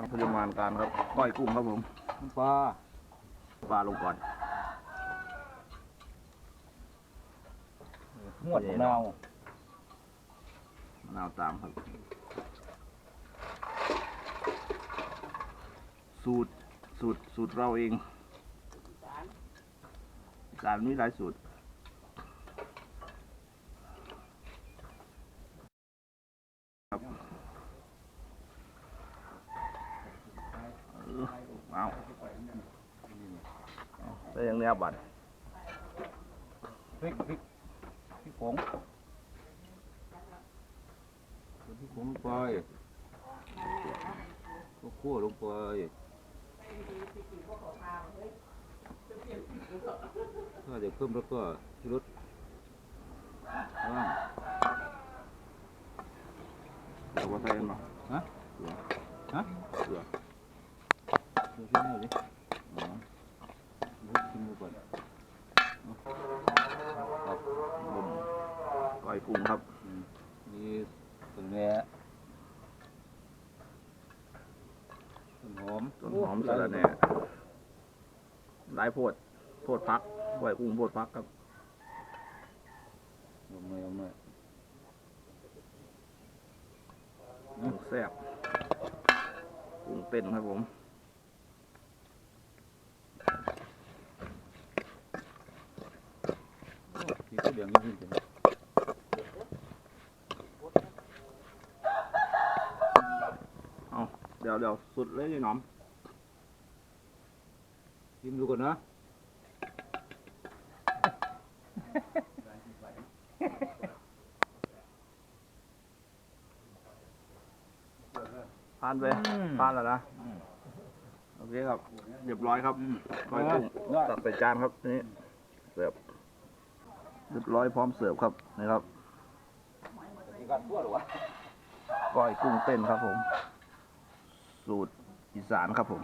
ช่างปริมาณการครับก้อยกุ้งครับผมน้ำปลาปลาลงก่อนหวดมะนาวมะนาวตามครับ สูตรสูตรสูตรเราเองการมีหลายสูตรครับเออ เอาเอาไปยังเนี้ยบัตรพริกพริกพริกผงพริกผงลงไปข้าวคั่วลงไปถ้าเดี๋ยวเพิ่มแล้วก็ที่รสว่างเอาไปใส่กันมาฮะ อยกุ้งครับอืมนี่ต้นแหน่ต้นหอมต้นหอมสะระแหน่หลายโพดโพดพักก้อยกุ้งโพดพักครับเอามาเอามาแซ่บกุ้งเป็นครับผมที่ก็เดืองนี่ขึ้นเอาเดี๋ยวเดี๋ยวสุดเลยนี่หน้อมชิมดูก่อนนะผ่านไปผ่านแล้วนะ โอเคครับ เรียบร้อยครับก้อยกุ้งตัดใส่จานครับนี่เสิร์ฟเรียบร้อยพร้อมเสิร์ฟครับนี่ครับมีการทั่วหรอวะก้อยกุ้งเต้นครับผม สูตรอีสานครับผม